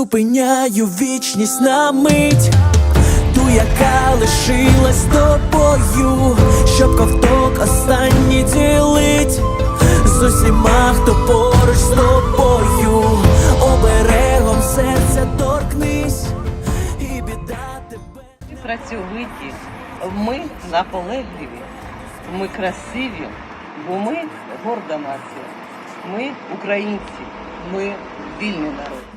Зупиняю вічність на мить, ту, яка лишилась тобою, щоб ковток останній ділить з усіма, хто поруч з тобою, оберегом серця торкнись, і біда тебе. Ми працьовиті, ми наполегливі, ми красиві, бо ми горда нація. Ми українці, ми вільний народ.